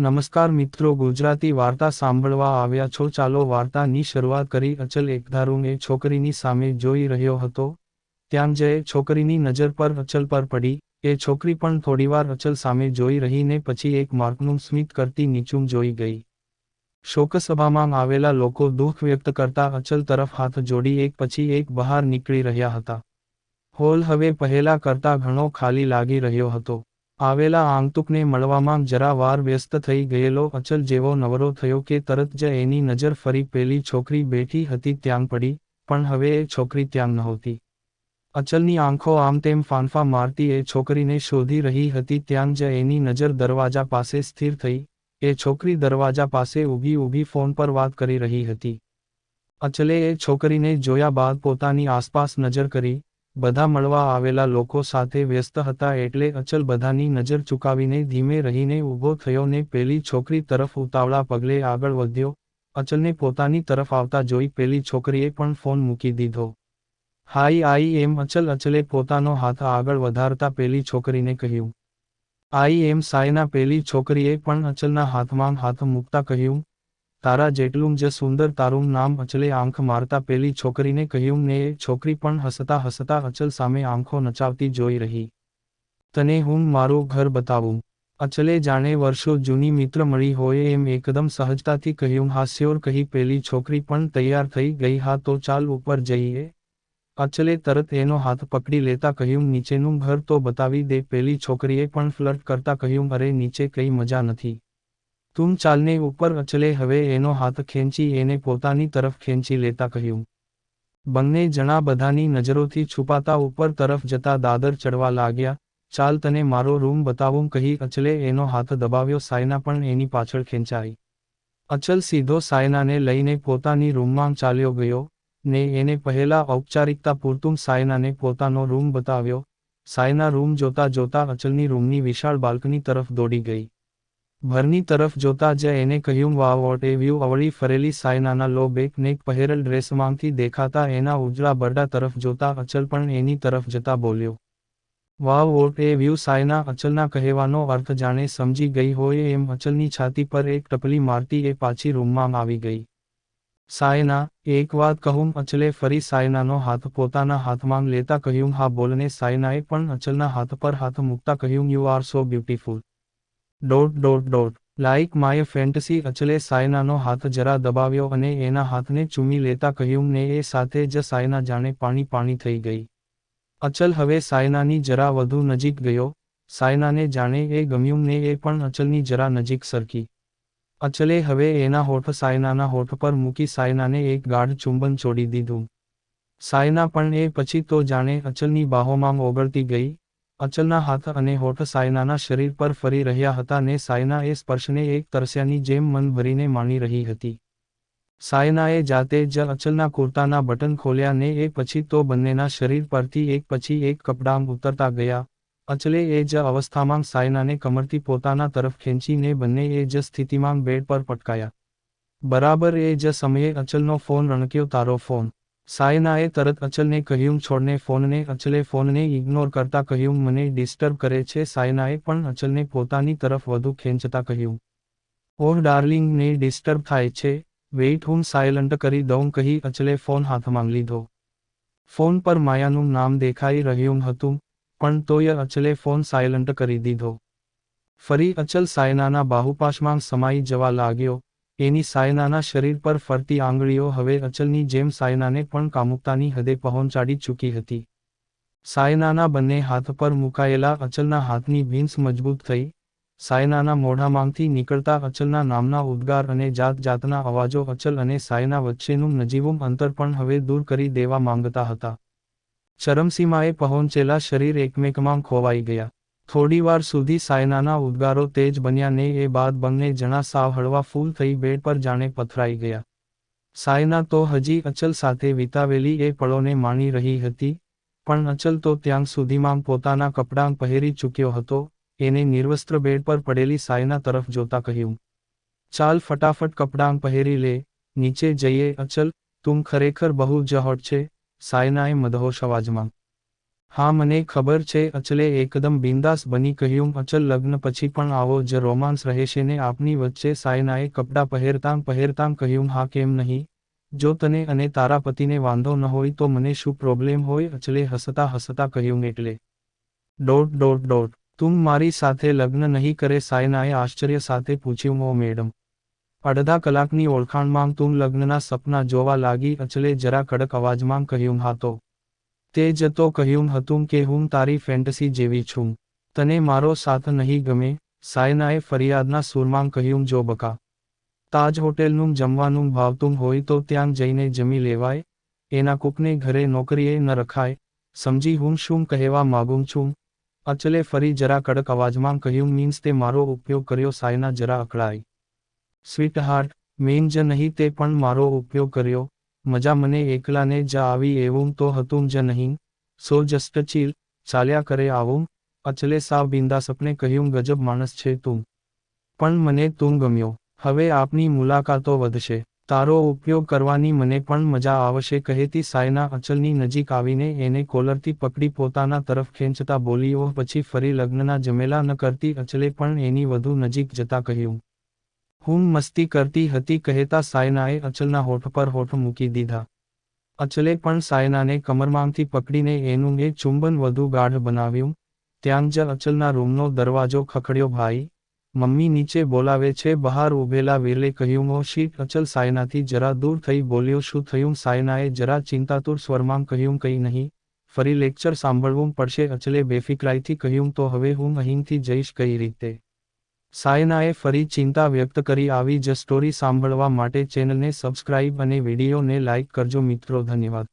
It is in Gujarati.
નમસ્કાર મિત્રો, ગુજરાતી વાર્તા સાંભળવા આવ્યા છો. ચાલો વાર્તાની શરૂઆત કરી. અચલ એકધારું એ છોકરીની સામે જોઈ રહ્યો હતો. ત્યાં જ છોકરીની નજર પર અચલ પર પડી. એ છોકરી પણ થોડીવાર અચલ સામે જોઈ રહીને પછી એક માર્કનું સ્મિત કરતી નીચું જોઈ ગઈ. શોકસભામાં આવેલા લોકો દુઃખ વ્યક્ત કરતા અચલ તરફ હાથ જોડી એક પછી એક બહાર નીકળી રહ્યા હતા. હોલ હવે પહેલા કરતા ઘણો ખાલી લાગી રહ્યો હતો. આવેલા આંગતુકને મળવામાં જરા વાર વ્યસ્ત થઈ ગયેલો અચલ જેવો નવરો થયો કે તરત જ એની નજર ફરી પેલી છોકરી બેઠી હતી ત્યાં પડી, પણ હવે એ છોકરી ત્યાં નહોતી. અચલની આંખો આમ તેમ ફાંફા મારતી એ છોકરીને શોધી રહી હતી ત્યાં જ એની નજર દરવાજા પાસે સ્થિર થઈ, એ છોકરી દરવાજા પાસે ઊભી ઊભી ફોન પર વાત કરી રહી હતી. અચલે એ છોકરીને જોયા બાદ પોતાની આસપાસ નજર કરી બધા મળવા આવેલા લોકો સાથે વ્યસ્ત હતા એટલે અચલ બધાની નજર ચુકાવીને ધીમે રહીને ઊભો થયો ને પેલી છોકરી તરફ ઉતાવળા પગલે આગળ વધ્યો. અચલને પોતાની તરફ આવતા જોઈ પેલી છોકરીએ પણ ફોન મૂકી દીધો. હાઈ આઈ એમ અચલ અચલે પોતાનો હાથ આગળ વધારતા પેલી છોકરીને કહ્યું. આઈ એમ સાયના પેલી છોકરીએ પણ અચલના હાથમાં હાથ મૂકતા કહ્યું. તારા જેટલું જ સુંદર તારું નામ અચલે આંખ મારતા પેલી છોકરીને કહ્યું, ને એ છોકરી પણ હસતા હસતા અચલ સામે આંખો નચાવતી જોઈ રહી. તને હું મારું ઘર બતાવું. અચલે જાણે વર્ષો જૂની મિત્ર મળી હોય એમ એકદમ સહજતાથી કહ્યું, હાસ્યોર કહી પેલી છોકરી પણ તૈયાર થઈ ગઈ, હા તો ચાલ ઉપર જઈએ અચલે તરત એનો હાથ પકડી લેતા કહ્યું, નીચેનું ઘર તો બતાવી દે. પેલી છોકરીએ પણ ફ્લર્ટ કરતા કહ્યું, અરે, નીચે કઈ મજા નથી. તું ચાલને ઉપર અચલે હવે એનો હાથ ખેંચી એને પોતાની તરફ ખેંચી લેતા કહ્યું. બંને જણા બધાની નજરોથી છુપાતા ઉપર તરફ જતા દાદર ચડવા લાગ્યા. ચાલ તને મારો રૂમ બતાવું કહી અચલે એનો હાથ દબાવ્યો. સાયના પણ એની પાછળ ખેંચાઈ. અચલ સીધો સાયનાને લઈને પોતાની રૂમમાં ચાલ્યો ગયો ને એને પહેલા ઔપચારિકતા પૂરતું સાયનાને પોતાનો રૂમ બતાવ્યો. સાયના રૂમ જોતા જોતા અચલની રૂમની વિશાળ બાલ્કની તરફ દોડી ગઈ. ભરની તરફ જોતા જ એને કહ્યું વા વોટ એ વ્યૂ અવળી ફરેલી સાયનાના લો બેક નેક પહેરેલ ડ્રેસમાંથી દેખાતા એના ઉજળા બરડા તરફ જોતા અચલ પણ એની તરફ જતા બોલ્યો. વા વોટ એ વ્યૂ સાયના અચલના કહેવાનો અર્થ જાણે સમજી ગઈ હોય એમ અચલની છાતી પર એક ટપલી મારતી એ પાછી રૂમમાં આવી ગઈ. સાયના, એક વાત કહું, અચલે ફરી સાયનાનો હાથ પોતાના હાથમાં લેતા કહ્યું, હા, બોલને. સાયનાએ પણ અચલના હાથ પર હાથ મૂકતા કહ્યું you are so beautiful dot dot dot like my fantasy અચલે સાયનાનો હાથ જરા દબાવ્યો અને એના હાથને ચૂમી લેતા કહ્યું, ને એ સાથે જ સાયના જાણે પાણી પાણી થઈ ગઈ. અચલ હવે સાયનાની જરા વધુ નજીક ગયો. સાયનાને જાણે એ ગમ્યું, ને એ પણ અચલની જરા નજીક સરકી. અચલે હવે એના હોઠ સાયનાના હોઠ પર મૂકી સાયનાને એક ગાઢ ચુંબન છોડી દીધું. સાયના પણ એ પછી તો જાણે અચલની બાહોમાં ઓગળતી ગઈ. અચલના હાથ અને હોઠ સાયનાના શરીર પર ફરી રહ્યા હતા ને સાયના એ સ્પર્શને એક તરસ્યાની જેમ મન ભરીને માણી રહી હતી. સાયનાએ જાતે જ અચલના કુર્તાના બટન ખોલ્યા ને એ પછી તો બંનેના શરીર પરથી એક પછી એક કપડાં ઉતરતા ગયા. અચલે એ જ અવસ્થામાં સાયનાને કમરથી પોતાના તરફ ખેંચીને બંને એ જ સ્થિતિમાં બેડ પર પટકાયા. બરાબર એ જ સમયે અચલનો ફોન રણક્યો તારો ફોન. સાયનાએ તરત અચલને કહ્યું, છોડને ફોનને. અચલે ફોનને ઇગ્નોર કરતા કહ્યું, મને ડિસ્ટર્બ કરે છે. સાયનાએ પણ અચલને પોતાની તરફ વધુ ખેંચતા કહ્યું. ઓહ ડાર્લિંગને ડિસ્ટર્બ થાય છે. વેઇટ હું સાયલન્ટ કરી દઉં, કહી અચલે ફોન હાથમાં લીધો. ફોન પર માયાનું નામ દેખાઈ રહ્યું હતું, પણ તોય અચલે ફોન સાયલન્ટ કરી દીધો. ફરી અચલ સાયનાના બાહુપાશમાં સમાઈ જવા લાગ્યો. એની સાયનાના શરીર પર ફરતી આંગળીઓ હવે અચલની જેમ સાયનાને પણ કામુકતાની હદે પહોંચાડી ચૂકી હતી. સાયનાના બંને હાથ પર મુકાયેલા અચલના હાથની ભીંસ મજબૂત થઈ. સાયનાના મોઢામાંથી નીકળતા અચલના નામના ઉદ્ગાર અને જાત જાતના અવાજો અચલ અને સાયના વચ્ચેનું નજીવું અંતર પણ હવે દૂર કરી દેવા માંગતા હતા. ચરમસીમાએ પહોંચેલા શરીર એકમેકમાં ખોવાઈ ગયા. થોડીવાર સુધી સાયનાના ઉદ્ગારો તેજ બન્યા ને એ બાદ બંને જણા સાવ હળવા ફૂલ થઈ બેડ પર જાણે પથરાઈ ગયા. સાયના તો હજી અચલ સાથે વિતાવેલી એ પળોને માણી રહી હતી, પણ અચલ તો ત્યાં સુધીમાં પોતાના કપડાં પહેરી ચૂક્યો હતો, એને નિર્વસ્ત્ર બેડ પર પડેલી સાયના તરફ જોતા કહ્યું, ચાલ ફટાફટ કપડાં પહેરી લે, નીચે જઈએ, અચલ, તું ખરેખર બહુ જ છે, સાયનાએ મદહોશ અવાજમાં. હા, મને ખબર છે, અચલે એકદમ બિંદાસ બની કહ્યું અચલ લગ્ન પછી પણ આવો જ રોમાન્સ રહેશે ને આપની વચ્ચે સાયનાએ કપડાં પહેરતાં પહેરતાં કહ્યું, હા, કેમ નહીં? જો તને અને તારા પતિને વાંધો ન હોય તો મને શું પ્રોબ્લેમ હોય? અચલે હસતા હસતા કહ્યું, એટલે. Dot dot dot. તું મારી સાથે લગ્ન નહીં કરે, સાયનાએ આશ્ચર્ય સાથે પૂછ્યું, ઓ મેડમ, અડધા કલાકની ઓળખાણમાં તું લગ્નના સપના જોવા લાગી? અચલે જરા કડક અવાજમાં કહ્યું, હા, તો તે જ તો કહ્યું હતું કે હું તારી ફેન્ટસી જેવી છું. તને મારો સાથ નહીં ગમે, સાયનાએ ફરિયાદના સુરમાં કહ્યું, જો બકા, તાજ હોટેલનું જમવાનું ભાવતું હોય તો ત્યાં જઈને જમી લેવાય. એના કૂકને ઘરે નોકરીએ ન રખાય. સમજી હું શું કહેવા માગું છું અચલે ફરી જરા કડક અવાજમાં કહ્યું, મીન્સ તે મારો ઉપયોગ કર્યો સાયના જરા અકળાઈ સ્વીટહાર્ટ મેન જ નહીં તે પણ મારો ઉપયોગ કર્યો. મજા મને એકલાને જ આવી એવું તો હતું જ નહીં. સો જસ્ટ ચીલ, ચાલ્યા કરે આવું. અચલે સાવ બિંદાસપને કહ્યું, ગજબ માણસ છે તું. પણ મને તું ગમ્યો. હવે આપની મુલાકાતો વધશે. તારો ઉપયોગ કરવાની મને પણ મજા આવશે, કહેતી સાયના અચલની નજીક આવીને એને કોલરથી પકડી પોતાના તરફ ખેંચતા બોલી પછી ફરી લગ્નના જમેલા ન કરતી? અચલે પણ એની વધુ નજીક જતા કહ્યું હું મસ્તી કરતી હતી કહેતા સાયનાએ અચલના હોઠ પર હોઠ મૂકી દીધા. અચલે પણ સાયનાને કમરમાંથી પકડીને એનું એ ચુંબન વધુ ગાઢ બનાવ્યું. ત્યાં જ અચલના રૂમનો દરવાજો ખખડ્યો, ભાઈ, મમ્મી નીચે બોલાવે છે, બહાર ઊભેલા વિરલે કહ્યું ઓ શીટ અચલ સાયનાથી જરા દૂર થઈ બોલ્યો, શું થયું? સાયનાએ જરા ચિંતાતુર સ્વરમાં કહ્યું, કંઈ નહીં, ફરી લેક્ચર સાંભળવું પડશે. અચલે બેફિકરાઈથી કહ્યું, તો હવે હું અહીંથી જઈશ કઈ રીતે? સાયનાએ ફરી ચિંતા વ્યક્ત કરી આવી જ સ્ટોરી સાંભળવા માટે ચેનલને સબસ્ક્રાઇબ અને વિડીયોને લાઇક કરજો મિત્રો, ધન્યવાદ.